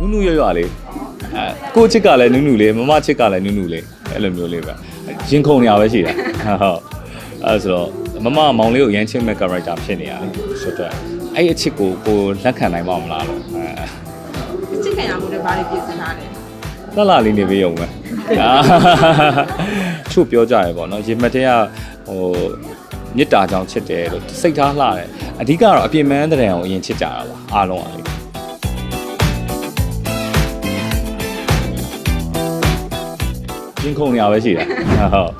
နုနုရွရွလေးအဲကိုချစ်ကလည်းနုနုလေးမမချစ်ကလည်းနုနုလေးအဲ့လိုမျိုးလေးပဲရင်ခုန်နေရပဲရှိတာဟုတ်အဲ့ဆိုတော့မမမောင်လေးကိုရမ်းချင်းမဲ့ character ဖြစ်နေရတယ်ဆိုတော့အဲ့အချစ်ကိုကိုလက်ခံနိုင်ပါမလားလို့အဲချစ်ခင်ရမှုတွေဘာတွေပြင်ဆင်ထားလဲလှလှလေးနေပေးရုံပဲအာချို့ပြောကြရပေါ့နော်ရေမတ်တဲ့ကဟိုမေတ္တာကြောင့်ချစ်တယ်လို့စိတ်ထားလှတယ်အဓိကတော့အပြင်းမန်းတဲ့ံကိုအရင်ချစ်ကြတာပါအားလုံးကလေ ရင်ခုန်နေရပဲရှိတာဟုတ်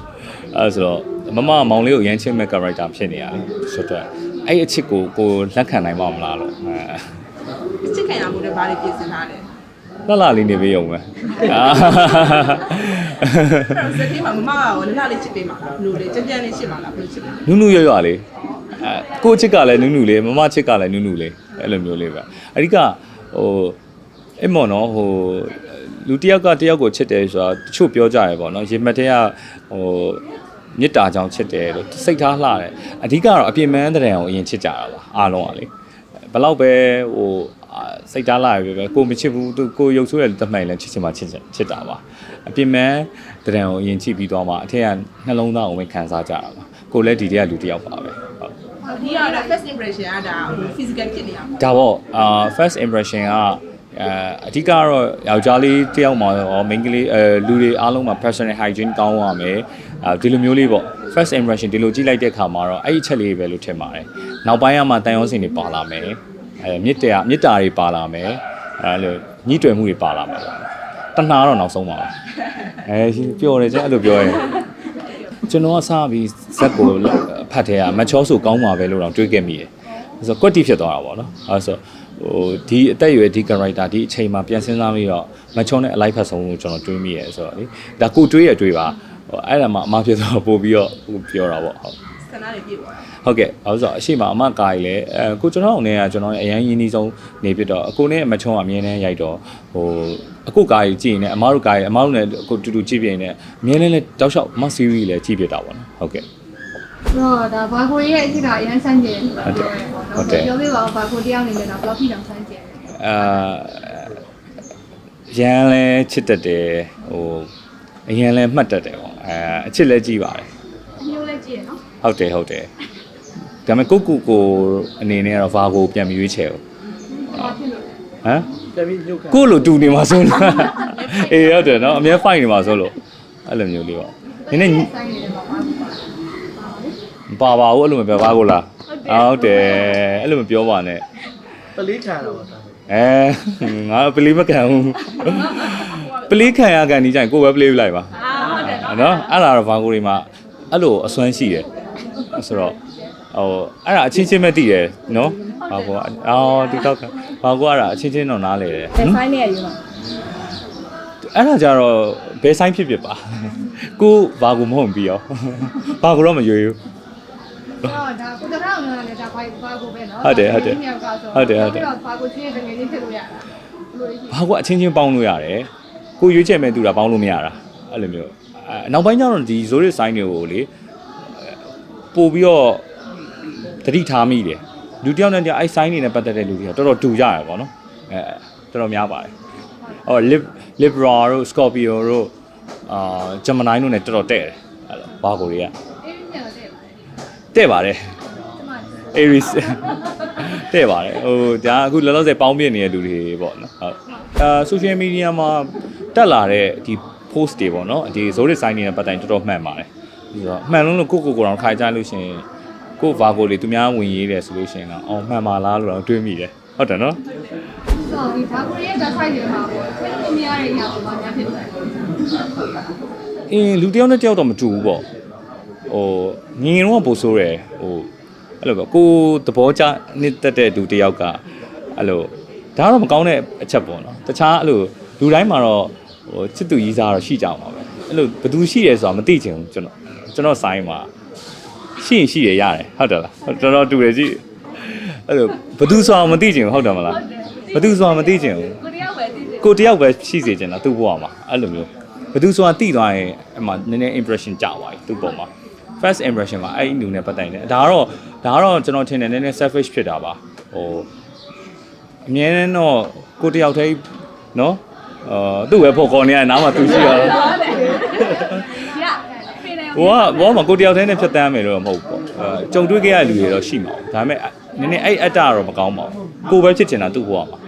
အဲဆိုတော့မမမောင်လေးကိုရမ်းချင်းမဲ့ character ဖြစ်နေရတယ်ဆိုတော့အဲ့အချစ်ကိုကိုလက်ခံနိုင်ပါမလားလို့အဲချစ်ခင်ရမှုတွေဘာတွေပြင်ဆင်ထားလဲလှလှလေးနေပေးရုံပဲအာအဲ့တော့စက်သေးမှာမမကရောလလလေးချစ်ပေးမှာလားဘလို့လေကြမ်းကြမ်းလေးချစ်မှာလားဘလို့ချစ်မှာနုနုရွရွလေးအဲကိုချစ်ကလည်းနုနုလေးမမချစ်ကလည်းနုနုလေးအဲ့လိုမျိုးလေးပဲအဓိကဟိုအဲ့မော်နော်ဟို လူတစ်ယောက်ကတစ်ယောက်ကိုချစ်တယ်ဆိုတာတချို့ပြောကြရပေါ့နော်ရေမတ်တဲ့ကဟိုမေတ္တာကြောင့်ချစ်တယ်လို့စိတ်ထားလှတယ်အဓိကတော့အပြင်းမန်းတဲ့ံကိုအရင်ချစ်ကြတာပါအားလုံးကလေဘယ်တော့ပဲဟိုအာစိတ်ထားလှရပဲပဲကိုမချစ်ဘူးသူကိုရုပ်ဆိုးတဲ့တမိုင်လည်းချစ်ချင်မှချစ်ချင်ချစ်တာပါအပြင်းမန်းတဲ့ံကိုအရင်ချစ်ပြီးတော့မှအထက်ကနှလုံးသားကိုပဲခံစားကြတာပါကိုလည်းဒီတည်းကလူတစ်ယောက်ပါပဲဟုတ်ဒီကတော့ first impression ကဒါဟို physical ဖြစ်နေရမှာဒါပေါ့အာ first impression က အဲအဓိကတော့ယောက်ျားလေးတယောက်မှာရော main ကလေးအဲလူတွေအားလုံးမှာ personal hygiene ကောင်းရမယ်အဲဒီလိုမျိုးလေးပေါ့ first impression ဒီလိုကြည့်လိုက်တဲ့အခါမှာတော့အဲ့ဒီအချက်လေးပဲလို့ထင်ပါတယ်နောက်ပိုင်းကမှတန်ရုံးစင်တွေပါလာမယ်အဲမြစ်တရမြစ်တာတွေပါလာမယ်အဲလိုညှိတွယ်မှုတွေပါလာမယ်တဏှာတော့နောက်ဆုံးပါပဲအဲပြောတယ်ကျအဲ့လိုပြောရင်ကျွန်တော်ကစားပြီးဇက်ကိုဖတ်ထဲကမချောဆိုကောင်းပါပဲလို့တော့တွေးခဲ့မိတယ် ဆိုတော့ကွက်တီဖြစ်သွားတာပေါ့နော်အဲဆိုဟိုဒီအသက်အရွယ်ဒီ character ဒီအချိန်မှာပြန်စဉ်းစားပြီးတော့မချောနဲ့အလိုက်ဖတ်ဆုံးလို့ကျွန်တော်တွေးမိရဲဆိုတော့လေဒါကိုတွေးရတွေးပါဟိုအဲ့ဒါမှအမဖြစ်သွားပို့ပြီးတော့ဟိုပြောတာပေါ့ဟုတ်ဆန္ဒတွေပြည့်သွားတာဟုတ်ကဲ့အဲဆိုတော့အရှိမအမကာကြီးလဲအဲကိုကျွန်တော်အနေနဲ့ကကျွန်တော်အရန်ရင်းနှီးဆုံးနေပြတော့အကိုနဲ့မချုံအမြဲတမ်းရိုက်တော့ဟိုအကိုကာကြီးကြည့်နေအမတို့ကာကြီးအမတို့နဲ့ကိုတူတူကြည့်ပြနေအမြဲတမ်းလဲတောက်လျှောက်မဆီရီလဲကြည့်ပြတာပေါ့နော်ဟုတ်ကဲ့ တော့ဒါဘာကိုရဲ့အစ်ကအရန်ဆန်းကျင်တယ်ဟုတ်တယ်ပြောပြပါဦးဘာကိုတရားနေလဲတော့ဘလော့ဖီတောင်ဆန်းကျင်တယ်အာရန်လဲချစ်တတ်တယ်ဟိုအရန်လဲမှတ်တတ်တယ်ပေါ့အဲအချစ်လဲကြည့်ပါတယ်အမျိုးလည်းကြည့်ရနော်ဟုတ်တယ်ဟုတ်တယ်ဒါပေမဲ့ကိုကိုကိုအနေနဲ့ကတော့ဘာကိုပြန်မရွေးချယ်ဘူးဘာဖြစ်လို့လဲဟမ်ကိုလိုတူနေမှာဆိုလို့အေးဟုတ်တယ်နော်အများ fight နေမှာဆိုလို့အဲ့လိုမျိုးလေးပေါ့နည်းနည်းဆိုင်နေတယ်ပါဘာလို့ပါ မပါပါဘူးအဲ့လိုမပြောပါဘူးလားအာဟုတ်တယ်အဲ့လိုမပြောပါနဲ့ပလေးခံတော့တာအဲငါပလီမခံဘူးပလီခံရကန်ဒီကြရင်ကိုယ်ပဲပလီလိုက်ပါအာဟုတ်တယ်နော်နော်အဲ့ဒါတော့ဘာကိုတွေမှာအဲ့လိုအစွမ်းရှိတယ်ဆိုတော့ဟိုအဲ့ဒါအချင်းချင်းပဲတည်တယ်နော်ဘာကိုအော်ဒီတော့ဘာကိုအဲ့ဒါအချင်းချင်းတော့နားလေတယ်ဒီဆိုင်နေရယူမှာအဲ့ဒါကြတော့ဘယ်ဆိုင်ဖြစ်ဖြစ်ပါကိုဘာကိုမဟုတ်ပြီးရောဘာကိုတော့မရွေးဘူး တော့ဒါကိုတရားအောင်လည်းဒါဘာဘာကိုပဲနော်ဟုတ်တယ်ဟုတ်တယ်မြောက်ကဆိုဟုတ်တယ်ဟုတ်တယ်ဘာကိုချင်းတကယ်ချင်းဖြစ်လို့ရတာဘယ်လိုလဲရှိဘာကိုအချင်းချင်းပေါင်းလို့ရတယ်ကိုရွေးချယ်မဲ့သူတာပေါင်းလို့မရတာအဲ့လိုမျိုးအဲနောက်ပိုင်းကျတော့ဒီ zori sign တွေကိုလေပို့ပြီးတော့တတိထားမိတယ်လူတစ်ယောက်နဲ့တယောက်အဲ့ sign တွေနဲ့ပတ်သက်တဲ့လူတွေကတော်တော်တူကြရပါတော့အဲတော်တော်များပါတယ်ဟော lib libra တို့ scorpio တို့အာ gemini တို့ ਨੇ တော်တော်တဲ့တယ်အဲ့လိုဘာကိုတွေကအေးညတော့ တဲ့ပါတယ်တဲ့ပါတယ်ကျမ Aries တဲ့ပါတယ်ဟိုဒါအခုလောလောဆယ်ပေါင်းပြနေတဲ့လူတွေပေါ့နော်ဟုတ်အာ social media မှာတက်လာတဲ့ဒီ post တွေပေါ့နော်ဒီ zodiac sign တွေနဲ့ပတ်သက်ရင်တော်တော်မှန်ပါတယ်ပြီးတော့မှန်လုံးလို့ကိုကိုကိုတော့ခါကြလို့ရှိရင်ကိုဘာကိုလေသူများဝင်ရေးတယ်ဆိုလို့ရှိရင်တော့အော်မှန်ပါလားလို့တော့တွေးမိတယ်ဟုတ်တယ်နော်ဆိုဒီဘာကိုရဲ့ဒါဆိုင်နေမှာပေါ့ဆင်းလို့မရတဲ့အရာကိုဘာများဖြစ်လဲအင်းလူတစ်ယောက်နဲ့တစ်ယောက်တော့မတူဘူးပေါ့ဟို ငင်တော့ပို့ဆိုးတယ်ဟိုအဲ့လိုပေါ့ကိုသဘောကျနှစ်သက်တဲ့လူတစ်ယောက်ကအဲ့လိုဒါကတော့မကောင်းတဲ့အချက်ပေါ့နော်တခြားအဲ့လိုလူတိုင်းမှာတော့ဟိုချစ်သူကြီးစားတော့ရှိကြမှာပဲအဲ့လိုဘယ်သူရှိရဲဆိုတာမသိချင်ဘူးကျွန်တော်ကျွန်တော်ဆိုင်မှာရှိရင်ရှိရရတယ်ဟုတ်တယ်လားတော်တော်တူတယ်ကြည့်အဲ့လိုဘယ်သူဆိုတာမသိချင်ဘူးဟုတ်တယ်မလားဘယ်သူဆိုတာမသိချင်ဘူးကိုတရားပဲသိတယ်ကိုတယောက်ပဲရှိစေချင်တာသူ့ဘဝမှာအဲ့လိုမျိုးဘယ်သူဆိုတာတိသွားရင်အမှနည်းနည်း impression ကြာသွားပြီသူ့ဘဝမှာ first impression မှာအဲ့ဒီလူနဲ့ပတ်သက်နေတယ်ဒါကတော့ဒါကတော့ကျွန်တော်ထင်တယ်နည်းနည်း selfish ဖြစ်တာပါဟိုအမြဲတမ်းတော့ကိုတယောက်တည်းနော်အော်သူ့ပဲဖော်ခေါ်နေရနားမှာသူရှိရတော့ဒီကဖေးတယ်ဘောကဘောမှာကိုတယောက်တည်းနဲ့ဖြတ်တန်းမယ်လို့တော့မဟုတ်ဘူးပေါ့အဲကြုံတွေ့ခဲ့ရတဲ့လူတွေတော့ရှိမှာဒါပေမဲ့နည်းနည်းအဲ့အတ္တကတော့မကောင်းပါဘူးကိုပဲဖြစ်ချင်တာသူ့ဘဝမှာ